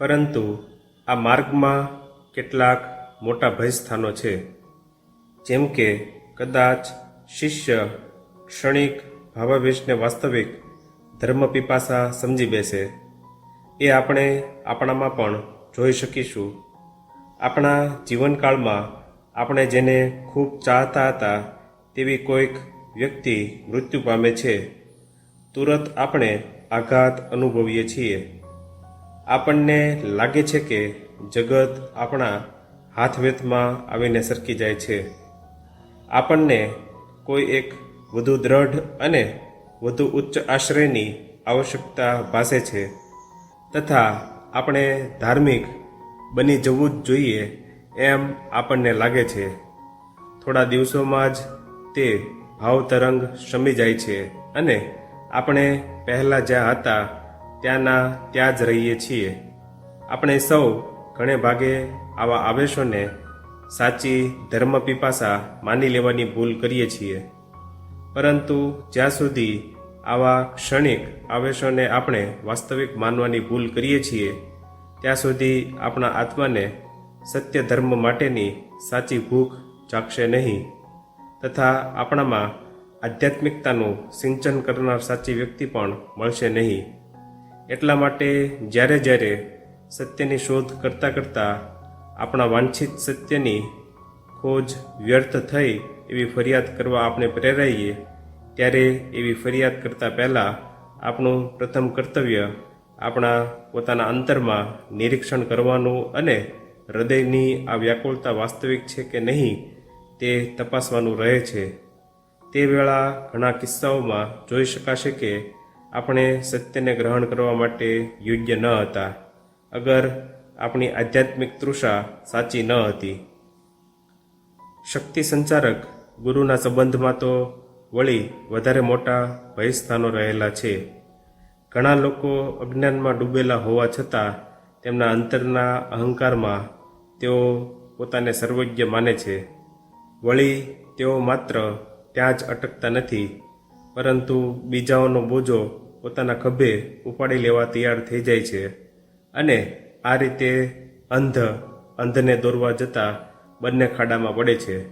પરંતુ આ માર્ગમાં કેટલાક મોટા ભયસ્થાનો છે. જેમ કે કદાચ શિષ્ય ક્ષણિક ભાવાવેશને વાસ્તવિક ધર્મ પીપાસા સમજી બેસે. એ આપણે આપણામાં પણ જોઈ શકીશું. આપણા જીવનકાળમાં આપણે જેને ખૂબ ચાહતા હતા તેવી કોઈક વ્યક્તિ મૃત્યુ પામે છે. તુરત આપણે આઘાત અનુભવીએ છીએ. આપણને લાગે છે કે જગત આપણા હાથવેતમાં આવીને સરકી જાય છે. આપણને કોઈ એક વધુ દ્રઢ અને વધુ ઉચ્ચ આશ્રયની આવશ્યકતા ભાસે છે. તથા આપણે ધાર્મિક બની જવું જ જોઈએ એમ આપણને લાગે છે. થોડા દિવસોમાં જ તે ભાવતરંગ શમી જાય છે અને આપણે પહેલાં જ્યાં હતા ત્યાંના ત્યાં જ રહીએ છીએ. આપણે સૌ ઘણે ભાગે આવા આવેશોને સાચી ધર્મ પીપાસા માની લેવાની ભૂલ કરીએ છીએ. પરંતુ જ્યાં સુધી આવા ક્ષણિક આવેશોને આપણે વાસ્તવિક માનવાની ભૂલ કરીએ છીએ, ત્યાં સુધી આપણા આત્માને સત્ય ધર્મ માટેની સાચી ભૂખ જાગશે નહીં. તથા આપણામાં આધ્યાત્મિકતાનું સિંચન કરનાર સાચી વ્યક્તિ પણ મળશે નહીં. એટલા માટે જ્યારે જ્યારે સત્યની શોધ કરતાં કરતાં આપણા વાંછિત સત્યની ખોજ વ્યર્થ થઈ એવી ફરિયાદ કરવા આપણે પ્રેરાઈએ, ત્યારે એવી ફરિયાદ કરતાં પહેલાં આપણું પ્રથમ કર્તવ્ય આપણા પોતાના અંતરમાં નિરીક્ષણ કરવાનું અને હૃદયની આ વ્યાકુળતા વાસ્તવિક છે કે નહીં તે તપાસવાનું રહે છે. તે વેળા ઘણા કિસ્સાઓમાં જોઈ શકાશે કે આપણે સત્યને ગ્રહણ કરવા માટે યોગ્ય ન હતા. અગર આપણી આધ્યાત્મિક તૃષા સાચી ન હતી. શક્તિ સંચારક ગુરુના સંબંધમાં તો વળી વધારે મોટા ભયસ્થાનો રહેલા છે. ઘણા લોકો અજ્ઞાનમાં ડૂબેલા હોવા છતાં તેમના અંતરના અહંકારમાં તેઓ પોતાને સર્વજ્ઞ માને છે. વળી તેઓ માત્ર ત્યાં જ અટકતા નથી. પરંતુ બીજાઓનો બોજો પોતાના ખભે ઉપાડી લેવા તૈયાર થઈ જાય છે અને આ રીતે અંધ અંધને દોરવા જતા બંને ખાડામાં પડે છે.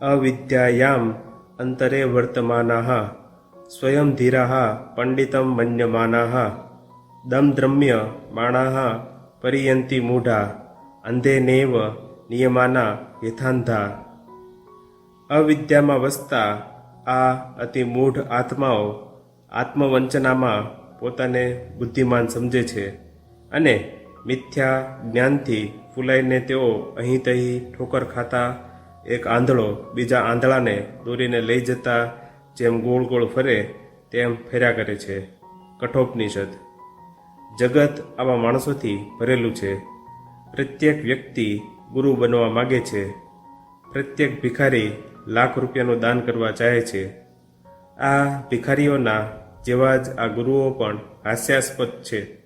અવિદ્યાયામ અંતરે વર્તમાના સ્વયં ધીરાહા પંડિતમ મન્યમાનાહ દમદ્રમ્ય માણાહા પરિયંતિ મૂઢા અંધેનેવ નિયમાના યથાંધા. અવિદ્યામાં વસતા આ અતિ મૂઢ આત્માઓ આત્મવંચનામાં પોતાને બુદ્ધિમાન સમજે છે અને મિથ્યા જ્ઞાનથી ફૂલાઈને તેઓ અહીં તહીં ઠોકર ખાતા એક આંધળો બીજા આંધળાને દોરીને લઈ જતા જેમ ગોળ ગોળ ફરે તેમ ફેર્યા કરે છે. કઠોપનિષદ. જગત આવા માણસોથી ભરેલું છે. પ્રત્યેક વ્યક્તિ ગુરુ બનવા માગે છે. પ્રત્યેક ભિખારી લાખ રૂપિયાનું દાન કરવા ચાહે છે. આ ભિખારીઓના જેવા જ આ ગુરુઓ પણ હાસ્યાસ્પદ છે.